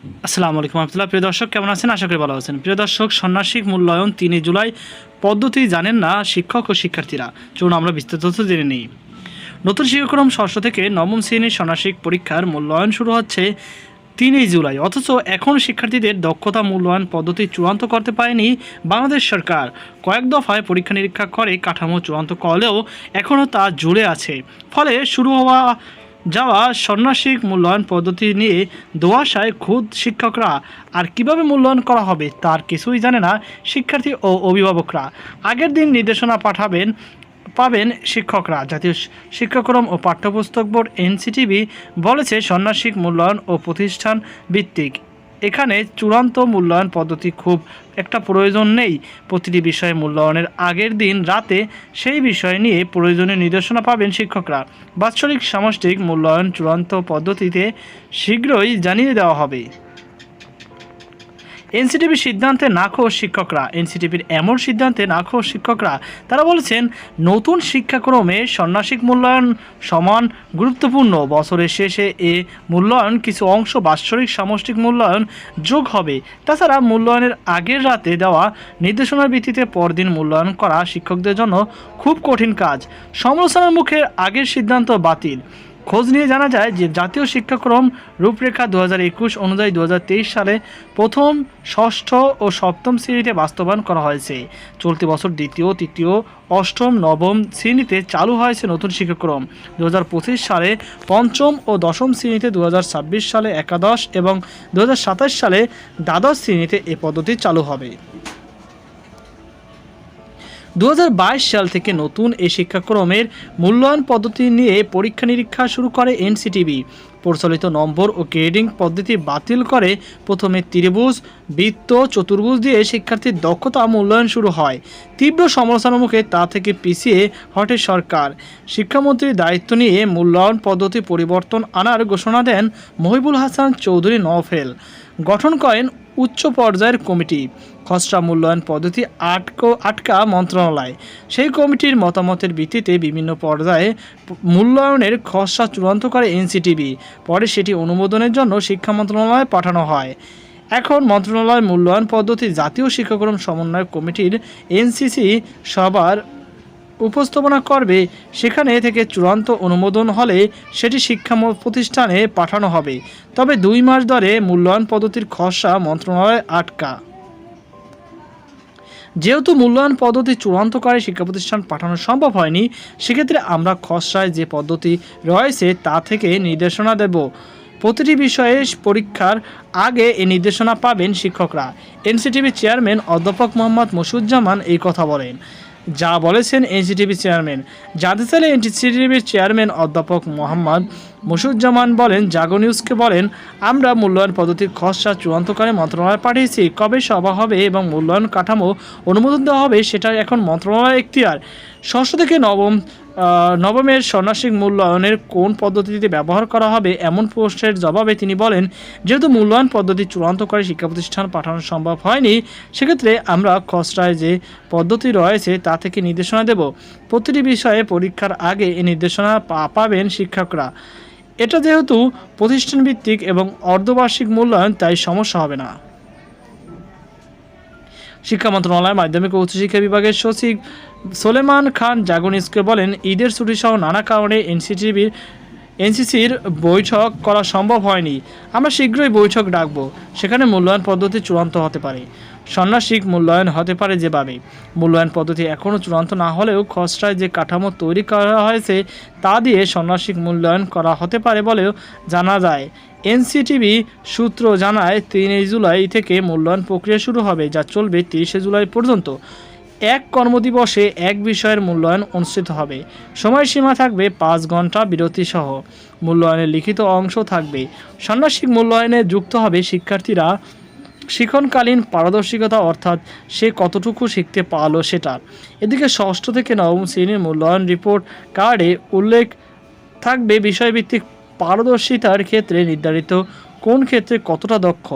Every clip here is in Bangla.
আসসালামু আলাইকুম রহমতুল্লাহ। প্রিয় দর্শক, কেমন আছেন? আশা করি ভালো আছেন। প্রিয় দর্শক, সন্ন্যাসিক মূল্যায়ন তিনই জুলাই পদ্ধতি জানেন না শিক্ষক ও শিক্ষার্থীরা। চলুন আমরা বিস্তারিত তথ্য জেনে নিই। নতুন শিক্ষাক্রম ষষ্ঠ থেকে নবম শ্রেণির সন্ন্যাসিক পরীক্ষার মূল্যায়ন শুরু হচ্ছে তিনই জুলাই। অথচ এখন শিক্ষার্থীদের দক্ষতা মূল্যায়ন পদ্ধতি চূড়ান্ত করতে পারেনি বাংলাদেশ সরকার। কয়েক দফায় পরীক্ষা নিরীক্ষা করে কাঠামো চূড়ান্ত করলেও এখনও তা জুড়ে আছে। ফলে শুরু হওয়া যাওয়া সন্ন্যাসিক মূল্যায়ন পদ্ধতি নিয়ে দোয়াশায় খুদ শিক্ষকরা আর কীভাবে মূল্যায়ন করা হবে তার কিছুই জানে না শিক্ষার্থী ও অভিভাবকরা। আগের দিন নির্দেশনা পাঠাবেন, পাবেন শিক্ষকরা। জাতীয় শিক্ষাক্রম ও পাঠ্যপুস্তক বোর্ড এনসিটিভি বলেছে সন্ন্যাসিক মূল্যায়ন ও প্রতিষ্ঠান ভিত্তিক এখানে চূড়ান্ত মূল্যায়ন পদ্ধতি খুব একটা প্রয়োজন নেই। প্রতিটি বিষয়ে মূল্যায়নের আগের দিন রাতে সেই বিষয় নিয়ে প্রয়োজনীয় নির্দেশনা পাবেন শিক্ষকরা। বাৎসরিক সামষ্টিক মূল্যায়ন চূড়ান্ত পদ্ধতিতে শীঘ্রই জানিয়ে দেওয়া হবে। এনসিটিভির সিদ্ধান্তে নাখোশ শিক্ষকরা। এনসিটিভির এমন সিদ্ধান্তে নাখোশ শিক্ষকরা, তারা বলেছেন, নতুন শিক্ষাক্রমে ষণ্মাসিক মূল্যায়ন সমান গুরুত্বপূর্ণ। বছরের শেষে এ মূল্যায়ন কিছু অংশ বাৎসরিক সামষ্টিক মূল্যায়ন যোগ হবে। তাছাড়া মূল্যায়নের আগের রাতে দেওয়া নির্দেশনার ভিত্তিতে পরদিন মূল্যায়ন করা শিক্ষকদের জন্য খুব কঠিন কাজ। সমালোচনার মুখে আগের সিদ্ধান্ত বাতিল। খোঁজ নিয়ে জানা যায় যে জাতীয় শিক্ষাক্রম রূপরেখা দু হাজার একুশ অনুযায়ী দু হাজার তেইশ সালে প্রথম, ষষ্ঠ ও সপ্তম শ্রেণীতে বাস্তবায়ন করা হয়েছে। চলতি বছর দ্বিতীয়, তৃতীয়, অষ্টম, নবম শ্রেণীতে চালু হয়েছে নতুন শিক্ষাক্রম। দু হাজার পঁচিশ সালে পঞ্চম ও দশম শ্রেণীতে দু হাজার ছাব্বিশ সালে একাদশ এবং দু হাজার সাতাশ সালে দ্বাদশ শ্রেণীতে এ পদ্ধতি চালু হবে। দু হাজার বাইশ সাল থেকে নতুন এই শিক্ষাক্রমের মূল্যায়ন পদ্ধতি নিয়ে পরীক্ষা নিরীক্ষা শুরু করে এনসিটিভি। প্রচলিত নম্বর ও গ্রেডিং পদ্ধতি বাতিল করে প্রথমে ত্রিভুজ, বৃত্ত, চতুর্ভুজ দিয়ে শিক্ষার্থীর দক্ষতা মূল্যায়ন শুরু হয়। তীব্র সমালোচনার মুখে তা থেকে পিছিয়ে হটে সরকার। শিক্ষামন্ত্রীর দায়িত্ব নিয়ে মূল্যায়ন পদ্ধতি পরিবর্তন আনার ঘোষণা দেন মহিবুল হাসান চৌধুরী নওফেল। গঠন করেন উচ্চ পর্যায়ের কমিটি। খসড়া মূল্যায়ন পদ্ধতি আটকো আটকা মন্ত্রণালয়। সেই কমিটির মতামতের ভিত্তিতে বিভিন্ন পর্যায়ে মূল্যায়নের খসড়া চূড়ান্ত করে এনসিটিভি। পরে সেটি অনুমোদনের জন্য শিক্ষা মন্ত্রণালয়ে পাঠানো হয়। এখন মন্ত্রণালয় মূল্যায়ন পদ্ধতি জাতীয় শিক্ষাক্রম সমন্বয় কমিটির এনসিসি সবার উপস্থাপনা করবে, সেখানে থেকে চূড়ান্ত অনুমোদন হলে সেটি শিক্ষা প্রতিষ্ঠানে পাঠানো হবে। তবে দুই মাস ধরে মূল্যায়ন পদ্ধতির খসড়া মন্ত্রণালয়ে আটকা। যেহেতু মূল্যায়ন পদ্ধতি চূড়ান্ত করে শিক্ষা প্রতিষ্ঠান পাঠানো সম্ভব হয়নি, সেক্ষেত্রে আমরা খসড়ায় যে পদ্ধতি রয়েছে তা থেকে নির্দেশনা দেব। প্রতিটি বিষয়ে পরীক্ষার আগে এই নির্দেশনা পাবেন শিক্ষকরা। এনসিটিভি চেয়ারম্যান অধ্যাপক মোহাম্মদ মসুজ্জামান এই কথা বলেন। যা বলেছেন এনসিটিভি চেয়ারম্যান। জানতে চাইলে এনসিটিভির চেয়ারম্যান অধ্যাপক মোহাম্মদ মুসুজ্জামান বলেন, জাগো নিউজকে বলেন, আমরা মূল্যায়ন পদ্ধতির খসড়া চূড়ান্তকালে মন্ত্রণালয়ে পাঠিয়েছি, কবে সভা হবে এবং মূল্যায়ন কাঠামো অনুমোদন দেওয়া হবে সেটা এখন মন্ত্রণালয়ের এখতিয়ার। ষষ্ঠ থেকে নবম নবমের ষণ্মাসিক মূল্যায়নের কোন পদ্ধতিতে ব্যবহার করা হবে এমন প্রশ্নের জবাবে তিনি বলেন, যেহেতু মূল্যায়ন পদ্ধতি চূড়ান্ত করে শিক্ষা প্রতিষ্ঠান পাঠানো সম্ভব হয়নি, সেক্ষেত্রে আমরা খসড়ায় যে পদ্ধতি রয়েছে তা থেকে নির্দেশনা দেব। প্রতিটি বিষয়ে পরীক্ষার আগে এই নির্দেশনা পাবেন শিক্ষকরা। এটা যেহেতু প্রতিষ্ঠান ভিত্তিক এবং অর্ধবার্ষিক মূল্যায়ন, তাই সমস্যা হবে না। শিক্ষা মন্ত্রণালয় মাধ্যমিক ও উচ্চশিক্ষা বিভাগের সচিব সোলেমান খান জাগনিসকে বলেন, ঈদের ছুটি সহ নানা কারণে এনসিটিভির এনসিসির বৈঠক করা সম্ভব হয়নি। আমরা শীঘ্রই বৈঠক ডাকব। সেখানে মূল্যায়ন পদ্ধতি চূড়ান্ত হতে পারে। ষণ্মাসিক মূল্যায়ন হতে পারে যেভাবে। মূল্যায়ন পদ্ধতি এখনও চূড়ান্ত না হলেও খসড়ায় যে কাঠামো তৈরি করা হয়েছে, তা দিয়ে ষণ্মাসিক মূল্যায়ন করা হতে পারে বলেও জানা যায়। এনসিটিভি সূত্র জানায় তিনই জুলাই থেকে মূল্যায়ন প্রক্রিয়া শুরু হবে, যা চলবে তিরিশে জুলাই পর্যন্ত। এক কর্মদিবসে এক বিষয়ের মূল্যায়ন অনুষ্ঠিত হবে। সময়সীমা থাকবে পাঁচ ঘণ্টা বিরতি সহ মূল্যায়নের লিখিত অংশ থাকবে। ষান্মাসিক মূল্যায়নে যুক্ত হবে শিক্ষার্থীরা। শিক্ষণকালীন পারদর্শিকতা অর্থাৎ সে কতটুকু শিখতে পারল সেটা। এদিকে ষষ্ঠ থেকে নবম শ্রেণির মূল্যায়ন রিপোর্ট কার্ডে উল্লেখ থাকবে বিষয়ভিত্তিক পারদর্শিতার ক্ষেত্রে নির্ধারিত কোন ক্ষেত্রে কতটা দক্ষ?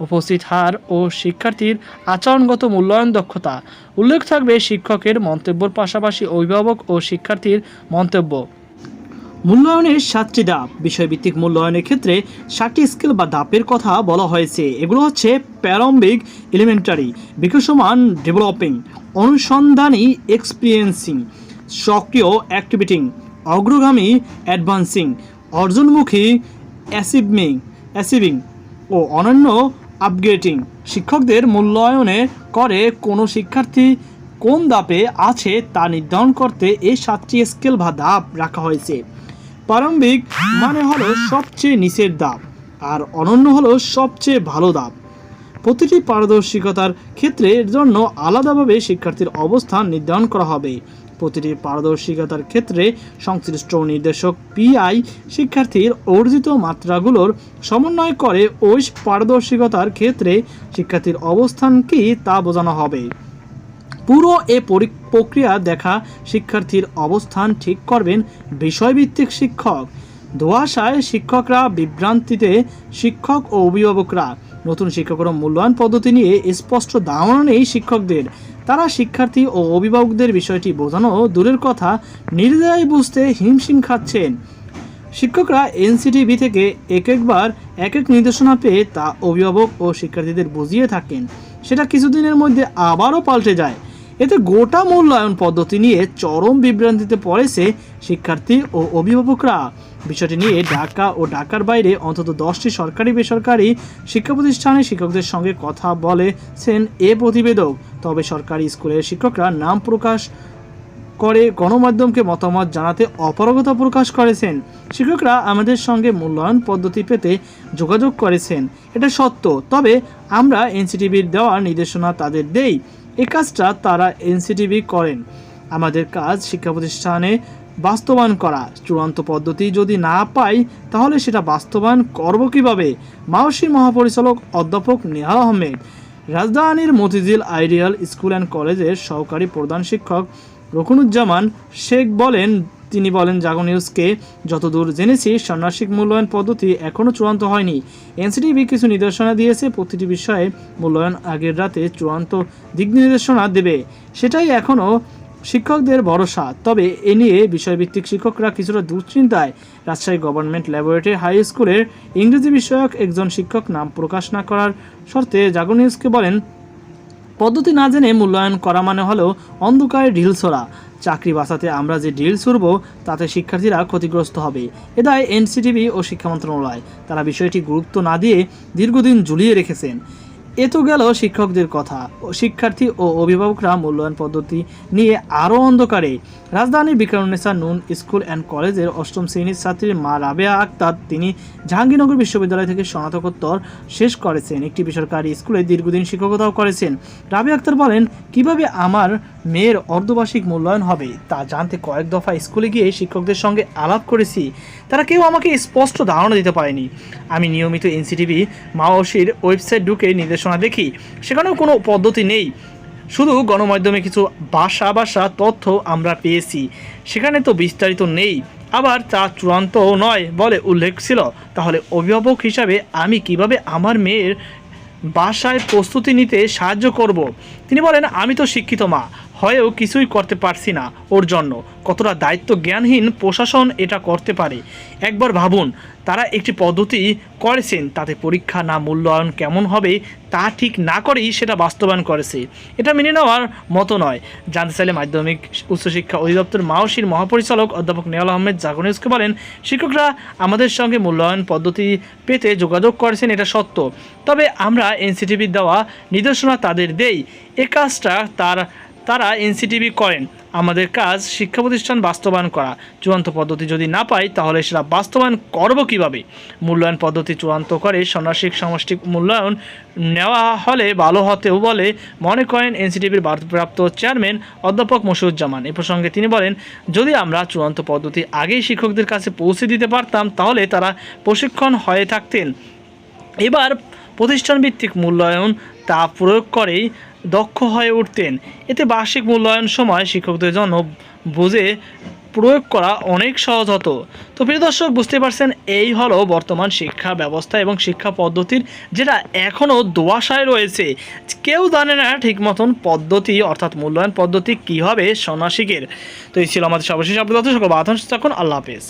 উপস্থিত হার ও শিক্ষার্থীর আচরণগত মূল্যায়ন দক্ষতা। উল্লেখ থাকবে শিক্ষকের মন্তব্যের পাশাপাশি অভিভাবক ও শিক্ষার্থীর মন্তব্য। মূল্যায়নের সাতটি ধাপ। বিষয়ভিত্তিক মূল্যায়নের ক্ষেত্রে সাতটি স্কেল বা ধাপের কথা বলা হয়েছে। এগুলো হচ্ছে প্যারম্বিক এলিমেন্টারি, বিকাশমান, ডেভেলপিং, অনুসন্ধানী, এক্সপিরিয়েন্সিং, সক্রিয় অ্যাক্টিভিটিং, অগ্রগামী, অ্যাডভান্সিং, অর্জনমুখী অ্যাসিভিং অ্যাসিভিং ও অনন্য আপগ্রেডিং। শিক্ষকদের মূল্যায়নে করে কোনো শিক্ষার্থী কোন দাপে আছে তা নির্ধারণ করতে এই সাতটি স্কেল বা দাপ রাখা হয়েছে। প্রারম্ভিক মানে হলো সবচেয়ে নিচের দাপ আর অনন্য হলো সবচেয়ে ভালো ধাপ। প্রতিটি পারদর্শিকতার ক্ষেত্রের জন্য আলাদাভাবে শিক্ষার্থীর অবস্থান নির্ধারণ করা হবে। প্রতিটি পারদর্শিকতার ক্ষেত্রে সংশ্লিষ্ট নির্দেশক পিআই শিক্ষার্থীর অর্জিত মাত্রাগুলোর সমন্বয় করে ওই পারদর্শিকতার ক্ষেত্রে শিক্ষার্থীর অবস্থান কি তা বোঝানো হবে। পুরো এ পরি- প্রক্রিয়া দেখা শিক্ষার্থীর অবস্থান ঠিক করবেন বিষয়ভিত্তিক শিক্ষক। দোয়াশায় শিক্ষকরা বিভ্রান্তিতে শিক্ষক ও অভিভাবকরা নতুন শিক্ষকরা মূল্যায়ন পদ্ধতি নিয়ে স্পষ্ট ধারণা নেই শিক্ষকদের। তারা শিক্ষার্থী ও অভিভাবকদের বিষয়টি বোঝানো দূরের কথা নির্দ্বিধায় বুঝতে হিমশিম খাচ্ছেন। শিক্ষকরা এনসিটিভি থেকে এক একবার এক এক নির্দেশনা পেয়ে তা অভিভাবক ও শিক্ষার্থীদের বুঝিয়ে থাকেন। সেটা কিছুদিনের মধ্যে আবারও পাল্টে যায়। এতে গোটা মূল্যায়ন পদ্ধতি নিয়ে চরম বিভ্রান্তিতে পড়েছে শিক্ষার্থী ও অভিভাবকরা। বিষয়টি নিয়ে ঢাকা ও ঢাকার বাইরে অন্তত দশটি সরকারি বেসরকারি শিক্ষা প্রতিষ্ঠানে শিক্ষকদের সঙ্গে কথা বলেছেন এ প্রতিবেদক। তবে সরকারি স্কুলের শিক্ষকরা নাম প্রকাশ করে গণমাধ্যমকে মতামত জানাতে অপারগতা প্রকাশ করেছেন। শিক্ষকরা আমাদের সঙ্গে মূল্যায়ন পদ্ধতি পেতে যোগাযোগ করেছেন। এটা সত্য। তবে আমরা এনসিটিভির দেওয়া নির্দেশনা তাদের দেই। এ কাজটা তারা এনসিটিভি করেন। আমাদের কাজ শিক্ষা প্রতিষ্ঠানে বাস্তবায়ন করা। চূড়ান্ত পদ্ধতি যদি না পাই, তাহলে সেটা বাস্তবায়ন করব কীভাবে? মাওসী মহাপরিচালক অধ্যাপক নেহাল আহমেদ। রাজধানীর মতিঝিল আইডিয়াল স্কুল অ্যান্ড কলেজের সহকারী প্রধান শিক্ষক রকুনুজ্জামান শেখ বলেন, তিনি বলেন, জাগো নিউজকে যতদূর জেনেছি, ষান্মাসিক মূল্যায়ন পদ্ধতি এখনও চূড়ান্ত হয়নি। এনসিটিভি কিছু নির্দেশনা দিয়েছে, প্রতিটি বিষয়ে মূল্যায়ন আগের রাতে চূড়ান্ত দিক নির্দেশনা দেবে। সেটাই এখনও শিক্ষকদের ভরসা। তবে এ নিয়ে বিষয়ভিত্তিক শিক্ষকরা কিছুটা দুশ্চিন্তায়। রাজশাহী গভর্নমেন্ট ল্যাবরেটরি হাই স্কুলের ইংরেজি বিষয়ক একজন শিক্ষক নাম প্রকাশ না করার শর্তে জাগো নিউজকে বলেন, পদ্ধতি না জেনে মূল্যায়ন করা মানে হলো অন্ধকারে ঢিল ছোড়া। চাকরি বাঁচাতে আমরা যে ডিল ছুড়ব, তাতে শিক্ষার্থীরা ক্ষতিগ্রস্ত হবে। এ দায় এনসিটিভি ও শিক্ষা মন্ত্রণালয়, তারা বিষয়টি গুরুত্ব না দিয়ে দীর্ঘদিন ঝুলিয়ে রেখেছেন। এ তো গেল শিক্ষকদের কথা। শিক্ষার্থী ও অভিভাবকরা মূল্যায়ন পদ্ধতি নিয়ে আরও অন্ধকারে। রাজধানীর বিক্রমনেসা নুন স্কুল অ্যান্ড কলেজের অষ্টম শ্রেণির ছাত্রীর মা রাবেয়া আক্তার, তিনি জাহাঙ্গীরনগর বিশ্ববিদ্যালয় থেকে স্নাতকোত্তর শেষ করেছেন। একটি বেসরকারি স্কুলে দীর্ঘদিন শিক্ষকতাও করেছেন। রাবেয়া আক্তার বলেন, কীভাবে আমার মেয়ের অর্ধবার্ষিক মূল্যায়ন হবে। তা জানতে কয়েক দফা স্কুলে গিয়ে শিক্ষকদের সঙ্গে আলাপ করেছি। তারা কেউ আমাকে স্পষ্ট ধারণা দিতে পারেনি। আমি নিয়মিত এনসিটিভি মাওসির ওয়েবসাইট ঢুকে নির্দেশনা দেখি। সেখানেও কোনো পদ্ধতি নেই। শুধু গণমাধ্যমে কিছু বাসা বাসা তথ্য আমরা পেয়েছি। সেখানে তো বিস্তারিত নেই। আবার তা চূড়ান্তও নয় বলে উল্লেখ ছিল। তাহলে অভিভাবক হিসাবে আমি কীভাবে আমার মেয়ের বাসায় প্রস্তুতি নিতে সাহায্য করব? তিনি বলেন, আমি তো শিক্ষিত মা। হয়েও কিছুই করতে পারছি না ওর জন্য। কতটা দায়িত্ব জ্ঞানহীন প্রশাসন এটা করতে পারে। একবার ভাবুন, তারা একটি পদ্ধতি করেছেন, তাতে পরীক্ষা না মূল্যায়ন কেমন হবে তা ঠিক না করেই সেটা বাস্তবায়ন করেছে। এটা মেনে নেওয়ার মতো নয়। জানতে চাইলে মাধ্যমিক উচ্চশিক্ষা অধিদপ্তর মাওসির মহাপরিচালক অধ্যাপক নেওয়াল আহমেদ জাগনিউজকে বলেন, শিক্ষকরা আমাদের সঙ্গে মূল্যায়ন পদ্ধতি পেতে যোগাযোগ করেছেন, এটা সত্য। তবে আমরা এনসিটিভির দেওয়া নির্দেশনা তাদের দেই। এ কাজটা তার তারা এনসিটিভি করেন। আমাদের কাজ শিক্ষা প্রতিষ্ঠান বাস্তবায়ন করা। চূড়ান্ত পদ্ধতি যদি না পাই, তাহলে সেটা বাস্তবায়ন করব কীভাবে? মূল্যায়ন পদ্ধতি চূড়ান্ত করে ষান্মাসিক সামষ্টিক মূল্যায়ন নেওয়া হলে ভালো হতেও বলে মনে করেন এনসিটিভির ভারপ্রাপ্ত চেয়ারম্যান অধ্যাপক মসিউজ্জামান এ প্রসঙ্গে তিনি বলেন, যদি আমরা চূড়ান্ত পদ্ধতি আগেই শিক্ষকদের কাছে পৌঁছে দিতে পারতাম, তাহলে তারা প্রশিক্ষণ হয়ে থাকতেন। এবার প্রতিষ্ঠান ভিত্তিক মূল্যায়ন তা প্রয়োগ করেই দক্ষ হয়ে উঠতেন। এতে বার্ষিক মূল্যায়ন সময় শিক্ষকদের জন্য বুঝে প্রয়োগ করা অনেক সহজ হতো। তো প্রিয় দর্শক বুঝতে পারছেন, এই হলো বর্তমান শিক্ষা ব্যবস্থা এবং শিক্ষা পদ্ধতির যেটা এখনও দোয়াশায় রয়েছে। কেউ জানে না ঠিক মতন পদ্ধতি, অর্থাৎ মূল্যায়ন পদ্ধতি কী হবে সন্ন্যাসিকের তো এই ছিল আমাদের সর্বশেষ আপনাদের সকল বাধন তখন আল্লাহ হাফেজ।